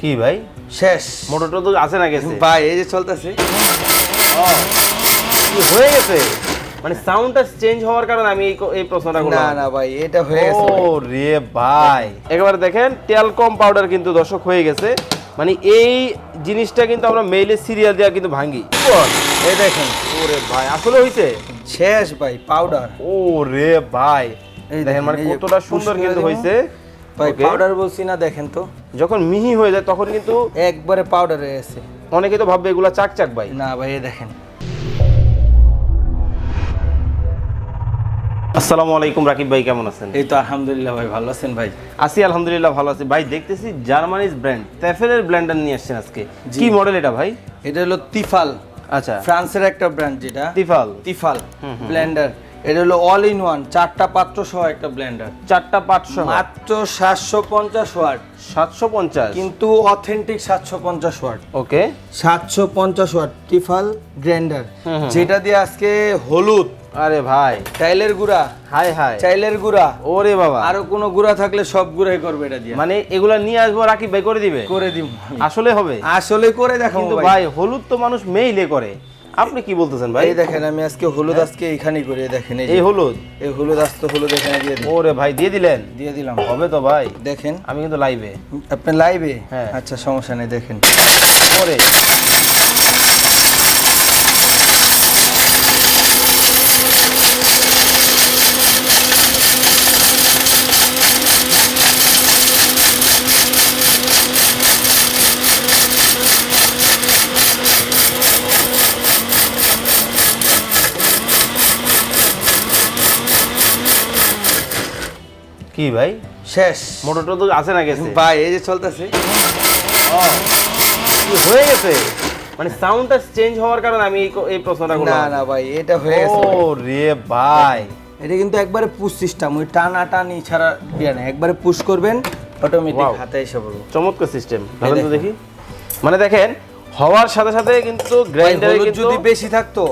কি ভাই? শেষ। মোটরটা তো আছে না গেছে। ভাই এই যে চলতেছে। কি হয়ে গেছে? মানে সাউন্ডটা চেঞ্জ হওয়ার কারণে আমি এই প্রশ্নটা করলাম। না না ভাই এটা হয়ে গেছে। ও রে ভাই। একেবারে দেখেন টেলকম পাউডার কিন্তু দর্শক হয়ে গেছে। মানে এই জিনিসটা কিন্তু আমরা মেইলে সিরিয়াল দেওয়া কিন্তু ভাঙ্গি। এই দেখেন ওরে ভাই আসলে হইছে? শেষ ভাই পাউডার ও রে ভাই। এই দেখেন মানে কতটা সুন্দর কিন্তু। হয়েছে ভাই পাউডার বলছি না দেখেন তো। যখন মিহি হয়ে যায় তখন কিন্তু একবারে পাউডার হয়ে গেছে। অনেকে তো ভাববে এগুলা চাক চাক ভাই। না ভাই এই দেখেন। আসসালামু আলাইকুম রাকিব ভাই কেমন আছেন? এই তো আলহামদুলিল্লাহ ভাই ভালো আছেন ভাই? আছি আলহামদুলিল্লাহ ভালো আছি। ভাই দেখতেছি জার্মানিজ ব্র্যান্ড তেফেলের ব্ল্যান্ডার নিয়ে আসছেন আজকে। কি মডেল এটা ভাই? এটা হলো তিফাল। আচ্ছা। ফ্রান্সের একটা ব্র্যান্ড যেটা। তিফাল। Tefal blender. এটা হলো অল ইন ওয়ান চারটা পাত্র সহ একটা ব্লেন্ডার চারটা পাঁচশো মাত্র সাতশো পঞ্চাশ ওয়াট। সাতশো পঞ্চাশ? কিন্তু অথেন্টিক সাতশো পঞ্চাশ ওয়াট। ওকে সাতশো পঞ্চাশ ওয়াট টিফাল গ্রাইন্ডার। যেটা দিয়ে আজকে হলুদ। আরে ভাই। চাইলের গুঁড়া। হাই হাই চাইলের গুঁড়া। ওরে বাবা। আরও কোনো গুঁড়া থাকলে সব গুঁড়াই করবে এটা দিয়ে। মানে এগুলা নিয়ে আসব রাকিব ভাই করে দিবে? করে দিব। আসলে হবে? আসলে করে দেখো কিন্তু ভাই। হলুদ তো মানুষ মেইলে করে। আপনি কি বলতেছেন ভাই? এই দেখেন আমি আজকে হলুদ আজকে এখানেই করে দেখেন এই হলুদ? এই হলুদ আজকে হলুদ এখানে দিয়ে ওরে ভাই দিয়ে দিলেন? দিয়ে দিলাম। হবে তো ভাই। দেখেন। আমি কিন্তু লাইভে আপনি লাইভে হ্যাঁ। আচ্ছা সমস্যা নেই দেখেন। ওরে। কি ভাই? শেষ। মোটরটা তো আছে না গেছে। ভাই এই যে চলতেছে। হয়ে গেছে? মানে সাউন্ডটা চেঞ্জ হওয়ার কারণে আমি এই প্রশ্নটা না না ভাই এটা হয়ে গেছে ও রে ভাই। এটা কিন্তু একবারে পুশ সিস্টেম ওই টানা টানি ছাড়া দিয়ে না একবারে পুশ করবেন অটোমেটিক হাতে এসে পড়বে। চমৎকার সিস্টেম ভাবেন তো দেখি। মানে দেখেন হওয়ার সাথে সাথে কিন্তু গ্রাইন্ডারে যদি বেশি থাকতো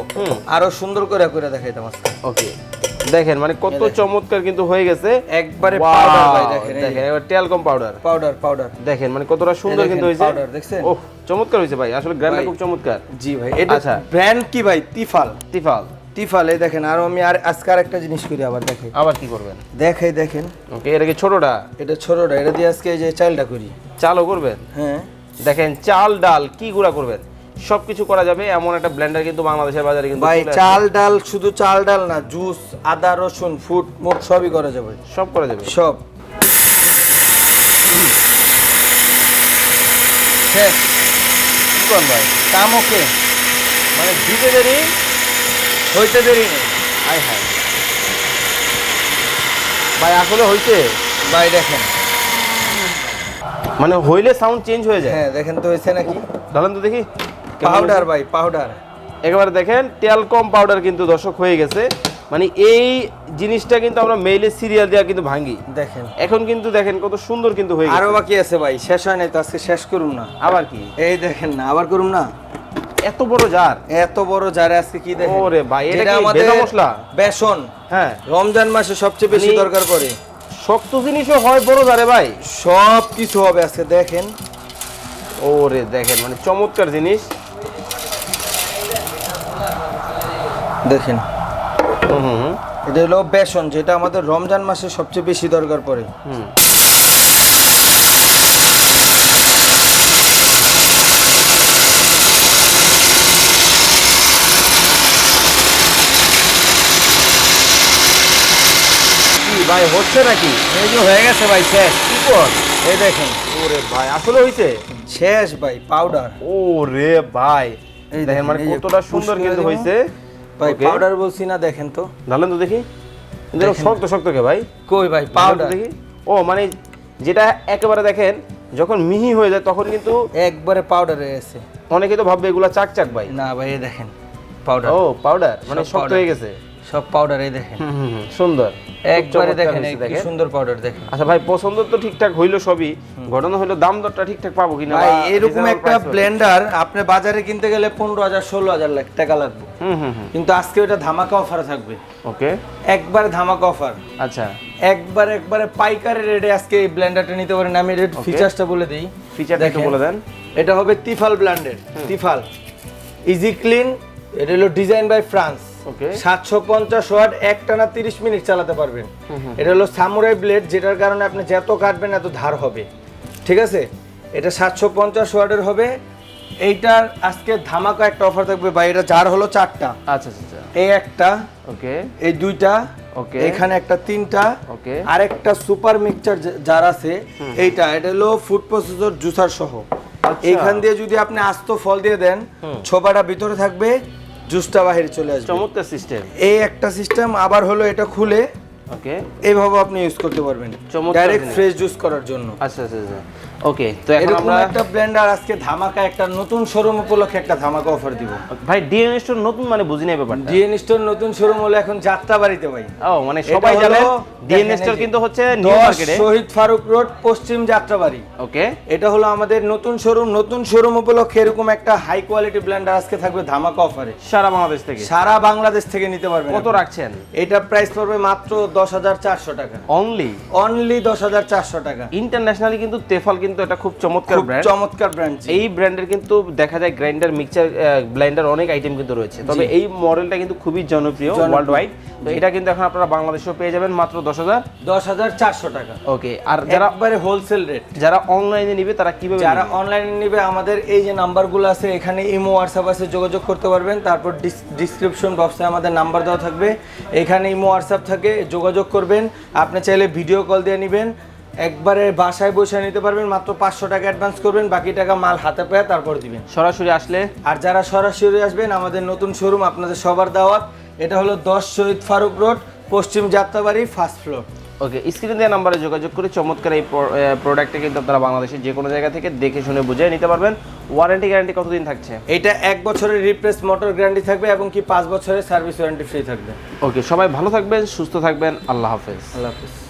আরও সুন্দর করে করে দেখাইতাম আজকে। ওকে দেখেন মানে কত চমৎকার কিন্তু হয়ে গেছে। একবারে পাউডার ভাই দেখেন দেখেন এবার টেলকম পাউডার পাউডার পাউডার দেখেন মানে কতটা সুন্দর কিন্তু হয়েছে। powder, দেখছেন? ওহ চমৎকার হয়েছে ভাই আসলে গ্র্যান্ডটা খুব চমৎকার। জি ভাই এটা আচ্ছা। ব্র্যান্ড কি ভাই? তিফাল তিফাল তিফাল এই দেখেন আর আমি আর আজকে আর একটা জিনিস করি আবার দেখেন। আবার কি করবেন? দেখাই দেখেন। ওকে এটা কি ছোটটা? এটা ছোটটা এটা দিয়ে আজকে এই যে চালটা করি। চালও করবেন? হ্যাঁ। দেখেন চাল ডাল কি গুঁড়া করবেন? সবকিছু করা যাবে এমন একটা ব্লেন্ডার কিন্তু বাংলাদেশের বাজারে কিন্তু ভাই চাল ডাল শুধু চাল ডাল না জুস আদা রসুন ফুট মোট সবই করা যাবে। সব করা যাবে। সব। শেষ। কি করেন ভাই? কাম ওকে? মানে দিতে দেরি হইতে দেরি নেই। হাই হাই ভাই আসলে হইছে? ভাই দেখেন। মানে হইলে সাউন্ড চেঞ্জ হয়ে যায়। হ্যাঁ দেখেন তো হয়েছে নাকি? ধরেন তো দেখি। পাউডার ভাই পাউডার। একেবারে দেখেন টেলকম পাউডার কিন্তু দর্শক হয়ে গেছে। মানে এই জিনিসটা কিন্তু আমরা মেইলে সিরিয়াল দেওয়া কিন্তু ভাঙ্গি। দেখেন। এখন কিন্তু দেখেন কত সুন্দর কিন্তু হয়ে আরও বাকি আছে ভাই শেষ হয় নাই তো আজকে শেষ করুম না। আবার কি? এই দেখেন না আবার করুম না? এত বড় জার এত বড় যারা আজকে কি দেখেন? ওরে ভাই, এটা কি আমাদের মশলা? বেসন। হ্যাঁ। রমজান মাসে সবচেয়ে বেশি মানে- দরকার পড়ে। শক্ত জিনিসও হয় বড় জারে ভাই। সব কিছু হবে আজকে দেখেন। ওরে দেখেন মানে চমৎকার জিনিস। দেখেন। এটা হলো বেসন যেটা আমাদের রমজান মাসে সবচেয়ে বেশি দরকার পড়ে। হুম। কি ভাই হচ্ছে নাকি? এই যে হয়ে গেছে ভাই শেষ। কি কর এই দেখেন। ওরে ভাই আসলে হইছে? শেষ ভাই পাউডার ও রে ভাই। এই দেখেন মানে কতটা সুন্দর কিন্তু দিবো। ভাই পাউডার বলছি না দেখেন তো। ঢালেন তো দেখি। শক্ত শক্ত কে ভাই? কই ভাই পাউডার দেখি। ও মানে যেটা একেবারে দেখেন যখন মিহি হয়ে যায় তখন কিন্তু একবারে পাউডার হয়ে গেছে। অনেকে তো ভাববে এগুলা চাক চাক ভাই। না ভাই দেখেন পাউডার ও পাউডার মানে শক্ত হয়ে গেছে। সব পাউডার এই দেখেন। সুন্দর। একবারে দেখেন কি সুন্দর পাউডার দেখেন। আচ্ছা ভাই পছন্দ তো ঠিকঠাক হইল সবই। ঘটনা হইল দাম দরটা ঠিকঠাক পাবো কিনা ভাই এরকম একটা ব্লেন্ডার আপনি বাজারে কিনতে গেলে পনেরো হাজার ষোলো হাজার লাখ টাকা লাগবে। কিন্তু আজকে ওটা ধামাকা অফার থাকবে। ওকে। একবার ধামাকা অফার আচ্ছা। একবার একবারে পাইকারি রেটে আজকে এই ব্লেন্ডারটা নিতে পারেন। আমি এর ফিচার্সটা বলে দিই। ফিচারটা একটু বলে দেন। এটা হবে তিফাল ব্র্যান্ডের তিফাল। ইজি ক্লিন এটা হলো ডিজাইন বাই ফ্রান্স সাতশো পঞ্চাশ ওয়াট একটানা তিরিশ মিনিট চালাতে পারবেন। এটা হলো সামুরাই ব্লেড যেটার কারণে আপনি যত কাটবেন এত ধার হবে। ঠিক আছে? এটা সাতশো পঞ্চাশ ওয়াটের হবে। এইটার আজকে ধামাকা একটা অফার থাকবে ভাই এটা যার হলো চারটা। আচ্ছা আচ্ছা আচ্ছা। এই একটা ওকে। এই দুইটা ওকে। এখানে একটা তিনটা ওকে। আর একটা সুপার মিক্সচার যার আছে এইটা এটা হলো ফুড প্রসেসর জুসার সহ আচ্ছা। এইখান দিয়ে যদি আপনি আস্ত ফল দিয়ে দেন ছোপাটা ভিতরে থাকবে জুসটা বাহিরে চলে আসবে। চমৎকার সিস্টেম এই একটা সিস্টেম আবার হলো এটা খুলে ওকে এইভাবে আপনি ইউজ করতে পারবেন। ডাইরেক্ট ফ্রেশ জুস করার জন্য। আচ্ছা আচ্ছা আচ্ছা। ওকে তো এখন আমরা একটা ব্লেন্ডার আজকে ধামাকা একটা নতুন শোরুম উপলক্ষে একটা ধামাকা অফার দিব। ভাই ডিএনএ স্টোর নতুন মানে বুঝি নাই ব্যাপারটা। ডিএন স্টোর নতুন শোরুম হলো এখন ভাই। ও মানে সবাই ডিএনএ দেখেন স্টোর কিন্তু হচ্ছে নিউ মার্কেটে শহীদ ফারুক রোড পশ্চিম যাত্রাবাড়ি। ওকে এটা হলো আমাদের নতুন শোরুম নতুন শোরুম উপলক্ষে এরকম একটা হাই কোয়ালিটি ব্লেন্ডার আজকে থাকবে ধামাকা অফারে সারা বাংলাদেশ থেকে। সারা বাংলাদেশ থেকে নিতে পারবেন কত রাখছেন? এটা প্রাইস পড়বে মাত্র দশ হাজার চারশো টাকা। অনলি অনলি দশ হাজার চারশো টাকা। ইন্টারন্যাশনালি কিন্তু তেফল কিন্তু এটা খুব চমৎকার ব্র্যান্ড চমৎকার ব্র্যান্ড এই ব্র্যান্ডের কিন্তু দেখা যায় গ্রাইন্ডার মিক্সচার ব্লেন্ডার অনেক আইটেম কিন্তু রয়েছে। তবে এই মডেলটা কিন্তু খুবই জনপ্রিয়। ওয়ার্ল্ড ওয়াইড তো এটা কিন্তু এখন আপনারা বাংলাদেশেও পেয়ে যাবেন মাত্র দশ হাজার। দশ হাজার চারশো টাকা। ওকে আর যারা একবারে হোলসেল রেট যারা অনলাইনে নিবে তারা কীভাবে যারা অনলাইনে নিবে আমাদের এই যে নাম্বারগুলো আছে এখানে ইমো হোয়াটসঅ্যাপ আছে যোগাযোগ করতে পারবেন। তারপর ডিসক্রিপশন বক্সে আমাদের নাম্বার দেওয়া থাকবে। এখানে ইমো হোয়াটসঅ্যাপ থাকে যোগাযোগ করবেন। আপনি চাইলে ভিডিও কল দিয়ে নেবেন। একবারে বাসায় বসে নিতে পারবেন মাত্র পাঁচশো টাকা অ্যাডভান্স করবেন বাকি টাকা মাল হাতে পেয়ে তারপর দিবেন। সরাসরি আসলে? আর যারা সরাসরি আসবেন আমাদের নতুন শোরুম আপনাদের সবার দাওয়াত এটা হলো দশ শহীদ ফারুক রোড পশ্চিম যাত্রাবাড়ি ফার্স্ট ফ্লোর ওকে স্ক্রিনে দেওয়া নাম্বারে যোগাযোগ করে চমৎকার এই প্রোডাক্টটা কিন্তু আপনারা বাংলাদেশের যে কোনো জায়গা থেকে দেখে শুনে বুঝে নিতে পারবেন। ওয়ারেন্টি গ্যারান্টি কতদিন থাকছে? এটা এক বছরের রিপ্লেস মোটর গ্যারান্টি থাকবে এবং কি পাঁচ বছরের সার্ভিস ওয়ারেন্টি ফ্রি থাকবে। ওকে সবাই ভালো থাকবেন সুস্থ থাকবেন আল্লাহ হাফেজ। আল্লাহ হাফিজ।